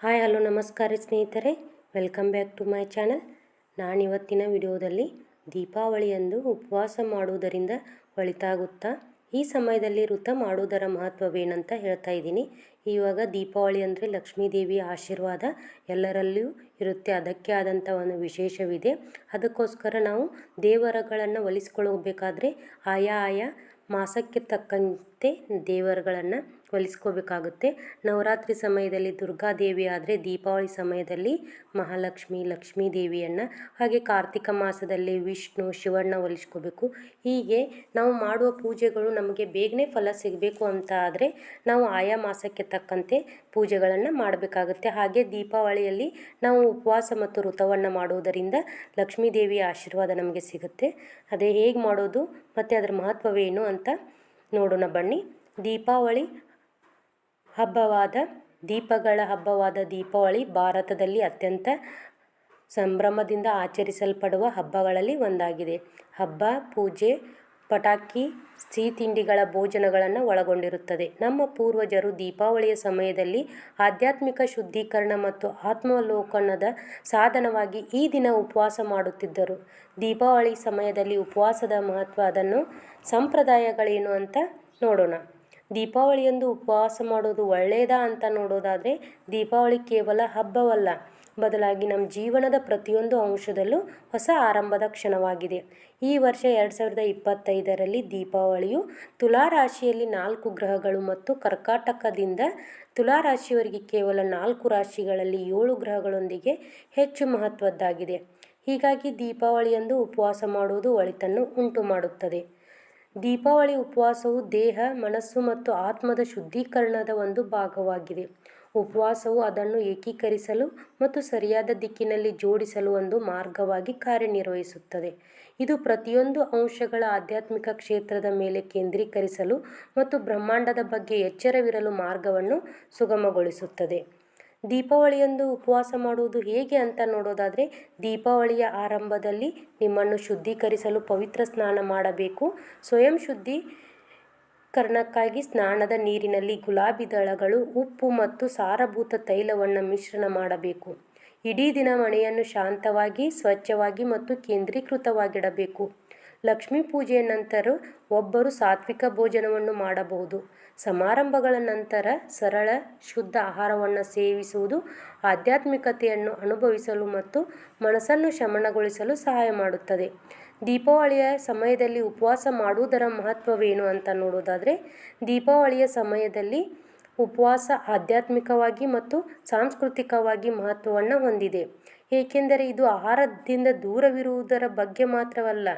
Hi, hello, ನಮಸ್ಕಾರ ಸ್ನೇಹಿತರೆ. Welcome back to my channel ನಾನಿವತ್ತಿನ ವಿಡಿಯೋದಲ್ಲಿ ದೀಪಾವಳಿಯಂದು ಉಪವಾಸ ಮಾಡುವುದರಿಂದ ಒಳಿತಾಗುತ್ತಾ ಈ ಸಮಯದಲ್ಲಿ ವೃತ ಮಾಡುವುದರ ಮಹತ್ವವೇನಂತ ಹೇಳ್ತಾ ಇದ್ದೀನಿ. ಇವಾಗ ದೀಪಾವಳಿ ಅಂದರೆ ಲಕ್ಷ್ಮೀ ದೇವಿಯ ಆಶೀರ್ವಾದ ಎಲ್ಲರಲ್ಲಿಯೂ ಇರುತ್ತೆ. ಅದಕ್ಕೆ ಆದಂಥ ಒಂದು ವಿಶೇಷವಿದೆ. ಅದಕ್ಕೋಸ್ಕರ ನಾವು ದೇವರಗಳನ್ನು ಒಲಿಸ್ಕೊಳ್ಬೇಕಾದ್ರೆ ಆಯಾ ಆಯಾ ಮಾಸಕ್ಕೆ ತಕ್ಕಂತೆ ದೇವರುಗಳನ್ನು ಒಲಿಸ್ಕೋಬೇಕಾಗುತ್ತೆ ನವರಾತ್ರಿ ಸಮಯದಲ್ಲಿ ದುರ್ಗಾದೇವಿ ಆದರೆ ದೀಪಾವಳಿ ಸಮಯದಲ್ಲಿ ಮಹಾಲಕ್ಷ್ಮಿ ಲಕ್ಷ್ಮೀ ದೇವಿಯನ್ನು ಹಾಗೆ ಕಾರ್ತಿಕ ಮಾಸದಲ್ಲಿ ವಿಷ್ಣು, ಶಿವಣ್ಣ ಒಲಿಸ್ಕೋಬೇಕು ಹೀಗೆ ನಾವು ಮಾಡುವ ಪೂಜೆಗಳು ನಮಗೆ ಬೇಗನೆ ಫಲ ಸಿಗಬೇಕು ಅಂತ ಆದರೆ ನಾವು ಆಯಾ ಮಾಸಕ್ಕೆ ತಕ್ಕಂತೆ ಪೂಜೆಗಳನ್ನು ಮಾಡಬೇಕಾಗುತ್ತೆ. ಹಾಗೆ ದೀಪಾವಳಿಯಲ್ಲಿ ನಾವು ಉಪವಾಸ ಮತ್ತು ಋತವನ್ನು ಮಾಡುವುದರಿಂದ ಲಕ್ಷ್ಮೀ ದೇವಿಯ ಆಶೀರ್ವಾದ ನಮಗೆ ಸಿಗುತ್ತೆ. ಅದೇ ಹೇಗೆ ಮಾಡೋದು, ಮತ್ತು ಅದರ ಮಹತ್ವವೇನು ಅಂತ ನೋಡೋಣ ಬನ್ನಿ. ದೀಪಾವಳಿ ಹಬ್ಬವಾದ, ದೀಪಗಳ ಹಬ್ಬವಾದ ದೀಪಾವಳಿ ಭಾರತದಲ್ಲಿ ಅತ್ಯಂತ ಸಂಭ್ರಮದಿಂದ ಆಚರಿಸಲ್ಪಡುವ ಹಬ್ಬಗಳಲ್ಲಿ ಒಂದಾಗಿದೆ. ಹಬ್ಬ, ಪೂಜೆ ಪಟಾಕಿ, ಸಿಹಿ ತಿಂಡಿಗಳ ಭೋಜನಗಳನ್ನು ಒಳಗೊಂಡಿರುತ್ತದೆ. ನಮ್ಮ ಪೂರ್ವಜರು ದೀಪಾವಳಿಯ ಸಮಯದಲ್ಲಿ ಆಧ್ಯಾತ್ಮಿಕ ಶುದ್ಧೀಕರಣ ಮತ್ತು ಆತ್ಮಾವಲೋಕನದ ಸಾಧನವಾಗಿ ಈ ದಿನ ಉಪವಾಸ ಮಾಡುತ್ತಿದ್ದರು. ದೀಪಾವಳಿ ಸಮಯದಲ್ಲಿ ಉಪವಾಸದ ಮಹತ್ವ ಅದನ್ನು ಸಂಪ್ರದಾಯಗಳೇನು ಅಂತ ನೋಡೋಣ. ದೀಪಾವಳಿಯಂದು ಉಪವಾಸ ಮಾಡೋದು ಒಳ್ಳೆಯದಾ ಅಂತ ನೋಡೋದಾದರೆ ದೀಪಾವಳಿ ಕೇವಲ ಹಬ್ಬವಲ್ಲ. ಬದಲಾಗಿ ನಮ್ಮ ಜೀವನದ ಪ್ರತಿಯೊಂದು ಅಂಶದಲ್ಲೂ ಹೊಸ ಆರಂಭದ ಕ್ಷಣವಾಗಿದೆ. ಈ ವರ್ಷ ಎರಡು ಸಾವಿರದ ಇಪ್ಪತ್ತೈದರಲ್ಲಿ ದೀಪಾವಳಿಯು ತುಲಾ ರಾಶಿಯಲ್ಲಿ ನಾಲ್ಕು ಗ್ರಹಗಳು ಮತ್ತು ಕರ್ಕಾಟಕದಿಂದ ತುಲಾ ರಾಶಿಯವರಿಗೆ ಕೇವಲ ನಾಲ್ಕು ರಾಶಿಗಳಲ್ಲಿ ಏಳು ಗ್ರಹಗಳೊಂದಿಗೆ ಹೆಚ್ಚು ಮಹತ್ವದ್ದಾಗಿದೆ. ಹೀಗಾಗಿ ದೀಪಾವಳಿಯಂದು ಉಪವಾಸ ಮಾಡುವುದು ಒಳಿತನ್ನು ಉಂಟು ಮಾಡುತ್ತದೆ ದೀಪಾವಳಿ ಉಪವಾಸವು ದೇಹ, ಮನಸ್ಸು ಮತ್ತು ಆತ್ಮದ ಶುದ್ಧೀಕರಣದ ಒಂದು ಭಾಗವಾಗಿದೆ. ಉಪವಾಸವು ಅದನ್ನು ಏಕೀಕರಿಸಲು ಮತ್ತು ಸರಿಯಾದ ದಿಕ್ಕಿನಲ್ಲಿ ಜೋಡಿಸಲು ಒಂದು ಮಾರ್ಗವಾಗಿ ಕಾರ್ಯನಿರ್ವಹಿಸುತ್ತದೆ. ಇದು ಪ್ರತಿಯೊಂದು ಅಂಶಗಳ ಆಧ್ಯಾತ್ಮಿಕ ಕ್ಷೇತ್ರದ ಮೇಲೆ ಕೇಂದ್ರೀಕರಿಸಲು ಮತ್ತು ಬ್ರಹ್ಮಾಂಡದ ಬಗ್ಗೆ ಎಚ್ಚರವಿರಲು ಮಾರ್ಗವನ್ನು ಸುಗಮಗೊಳಿಸುತ್ತದೆ. ದೀಪಾವಳಿಯಂದು ಉಪವಾಸ ಮಾಡುವುದು ಹೇಗೆ ಅಂತ ನೋಡೋದಾದರೆ, ದೀಪಾವಳಿಯ ಆರಂಭದಲ್ಲಿ ನಿಮ್ಮನ್ನು ಶುದ್ಧೀಕರಿಸಲು ಪವಿತ್ರ ಸ್ನಾನ ಮಾಡಬೇಕು. ಸ್ವಯಂ ಶುದ್ಧೀಕರಣಕ್ಕಾಗಿ ಸ್ನಾನದ ನೀರಿನಲ್ಲಿ ಗುಲಾಬಿ ದಳಗಳು, ಉಪ್ಪು ಮತ್ತು ಸಾರಭೂತ ತೈಲವನ್ನು ಮಿಶ್ರಣ ಮಾಡಬೇಕು. ಇಡೀ ದಿನ ಮನೆಯನ್ನು ಶಾಂತವಾಗಿ, ಸ್ವಚ್ಛವಾಗಿ ಮತ್ತು ಕೇಂದ್ರೀಕೃತವಾಗಿಡಬೇಕು. ಲಕ್ಷ್ಮೀ ಪೂಜೆಯ ನಂತರ ಒಬ್ಬರು ಸಾತ್ವಿಕ ಭೋಜನವನ್ನು ಮಾಡಬಹುದು. ಸಮಾರಂಭಗಳ ನಂತರ ಸರಳ, ಶುದ್ಧ ಆಹಾರವನ್ನು ಸೇವಿಸುವುದು ಆಧ್ಯಾತ್ಮಿಕತೆಯನ್ನು ಅನುಭವಿಸಲು ಮತ್ತು ಮನಸ್ಸನ್ನು ಶಮನಗೊಳಿಸಲು ಸಹಾಯ ಮಾಡುತ್ತದೆ. ದೀಪಾವಳಿಯ ಸಮಯದಲ್ಲಿ ಉಪವಾಸ ಮಾಡುವುದರ ಮಹತ್ವವೇನು ಅಂತ ನೋಡೋದಾದರೆ, ದೀಪಾವಳಿಯ ಸಮಯದಲ್ಲಿ ಉಪವಾಸ ಆಧ್ಯಾತ್ಮಿಕವಾಗಿ ಮತ್ತು ಸಾಂಸ್ಕೃತಿಕವಾಗಿ ಮಹತ್ವವನ್ನು ಹೊಂದಿದೆ. ಏಕೆಂದರೆ ಇದು ಆಹಾರದಿಂದ ದೂರವಿರುವುದರ ಬಗ್ಗೆ ಮಾತ್ರವಲ್ಲ,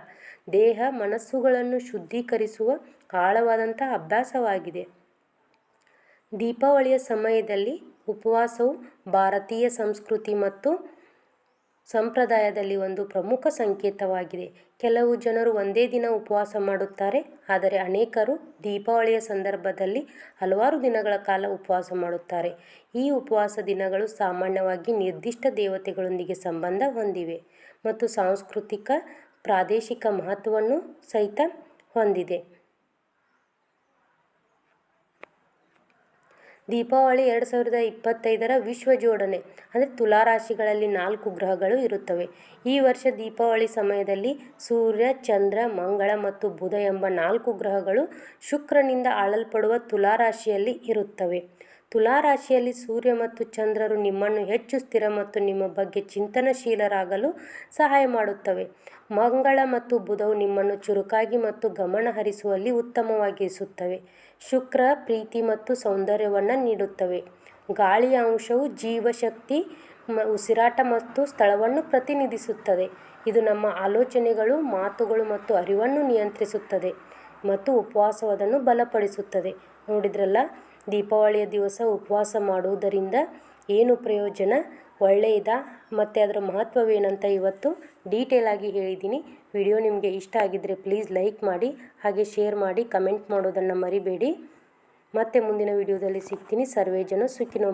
ದೇಹ, ಮನಸ್ಸುಗಳನ್ನು ಶುದ್ಧೀಕರಿಸುವ ಆಳವಾದಂಥ ಅಭ್ಯಾಸವಾಗಿದೆ. ದೀಪಾವಳಿಯ ಸಮಯದಲ್ಲಿ ಉಪವಾಸವು ಭಾರತೀಯ ಸಂಸ್ಕೃತಿ ಮತ್ತು ಸಂಪ್ರದಾಯದಲ್ಲಿ ಒಂದು ಪ್ರಮುಖ ಸಂಕೇತವಾಗಿದೆ. ಕೆಲವು ಜನರು ಒಂದೇ ದಿನ ಉಪವಾಸ ಮಾಡುತ್ತಾರೆ, ಆದರೆ ಅನೇಕರು ದೀಪಾವಳಿಯ ಸಂದರ್ಭದಲ್ಲಿ ಹಲವಾರು ದಿನಗಳ ಕಾಲ ಉಪವಾಸ ಮಾಡುತ್ತಾರೆ. ಈ ಉಪವಾಸ ದಿನಗಳು ಸಾಮಾನ್ಯವಾಗಿ ನಿರ್ದಿಷ್ಟ ದೇವತೆಗಳೊಂದಿಗೆ ಸಂಬಂಧ ಹೊಂದಿವೆ ಮತ್ತು ಸಾಂಸ್ಕೃತಿಕ, ಪ್ರಾದೇಶಿಕ ಮಹತ್ವವನ್ನು ಸಹಿತ ಹೊಂದಿದೆ. ದೀಪಾವಳಿ ಎರಡು ಸಾವಿರದ ಇಪ್ಪತ್ತೈದರ ವಿಶ್ವ ಜೋಡಣೆ, ಅಂದರೆ ತುಲಾರಾಶಿಗಳಲ್ಲಿ ನಾಲ್ಕು ಗ್ರಹಗಳು ಇರುತ್ತವೆ. ಈ ವರ್ಷ ದೀಪಾವಳಿ ಸಮಯದಲ್ಲಿ ಸೂರ್ಯ, ಚಂದ್ರ, ಮಂಗಳ ಮತ್ತು ಬುಧ ಎಂಬ ನಾಲ್ಕು ಗ್ರಹಗಳು ಶುಕ್ರನಿಂದ ಆಳಲ್ಪಡುವ ತುಲಾರಾಶಿಯಲ್ಲಿ ಇರುತ್ತವೆ. ತುಲಾರಾಶಿಯಲ್ಲಿ ಸೂರ್ಯ ಮತ್ತು ಚಂದ್ರರು ನಿಮ್ಮನ್ನು ಹೆಚ್ಚು ಸ್ಥಿರ ಮತ್ತು ನಿಮ್ಮ ಬಗ್ಗೆ ಚಿಂತನಶೀಲರಾಗಲು ಸಹಾಯ ಮಾಡುತ್ತವೆ. ಮಂಗಳ ಮತ್ತು ಬುಧವು ನಿಮ್ಮನ್ನು ಚುರುಕಾಗಿ ಮತ್ತು ಗಮನ ಹರಿಸುವಲ್ಲಿ ಉತ್ತಮವಾಗಿಸುತ್ತವೆ. ಶುಕ್ರ, ಪ್ರೀತಿ ಮತ್ತು ಸೌಂದರ್ಯವನ್ನು ನೀಡುತ್ತವೆ. ಗಾಳಿಯ ಅಂಶವು ಜೀವಶಕ್ತಿ ಉಸಿರಾಟ ಮತ್ತು ಸ್ಥಳವನ್ನು ಪ್ರತಿನಿಧಿಸುತ್ತದೆ. ಇದು ನಮ್ಮ ಆಲೋಚನೆಗಳು, ಮಾತುಗಳು ಮತ್ತು ಅರಿವನ್ನು ನಿಯಂತ್ರಿಸುತ್ತದೆ ಮತ್ತು ಉಪವಾಸವದನ್ನು ಬಲಪಡಿಸುತ್ತದೆ. ನೋಡಿದ್ರಲ್ಲ, ದೀಪಾವಳಿಯ ದಿವಸ ಉಪವಾಸ ಮಾಡುವುದರಿಂದ ಏನು ಪ್ರಯೋಜನ? ಒಳ್ಳೆಯದಾ ಮತ್ತು ಅದರ ಮಹತ್ವವೇನಂತ ಇವತ್ತು ಡೀಟೇಲಾಗಿ ಹೇಳಿದ್ದೀನಿ. ವಿಡಿಯೋ ನಿಮಗೆ ಇಷ್ಟ ಆಗಿದ್ದರೆ ಪ್ಲೀಸ್ ಲೈಕ್ ಮಾಡಿ, ಹಾಗೆ ಶೇರ್ ಮಾಡಿ ಕಮೆಂಟ್ ಮಾಡೋದನ್ನು ಮರಿಬೇಡಿ. ಮತ್ತೆ ಮುಂದಿನ ವಿಡಿಯೋದಲ್ಲಿ ಸಿಗ್ತೀನಿ. ಸರ್ವೇ ಜನ ಸುಖಿನೋ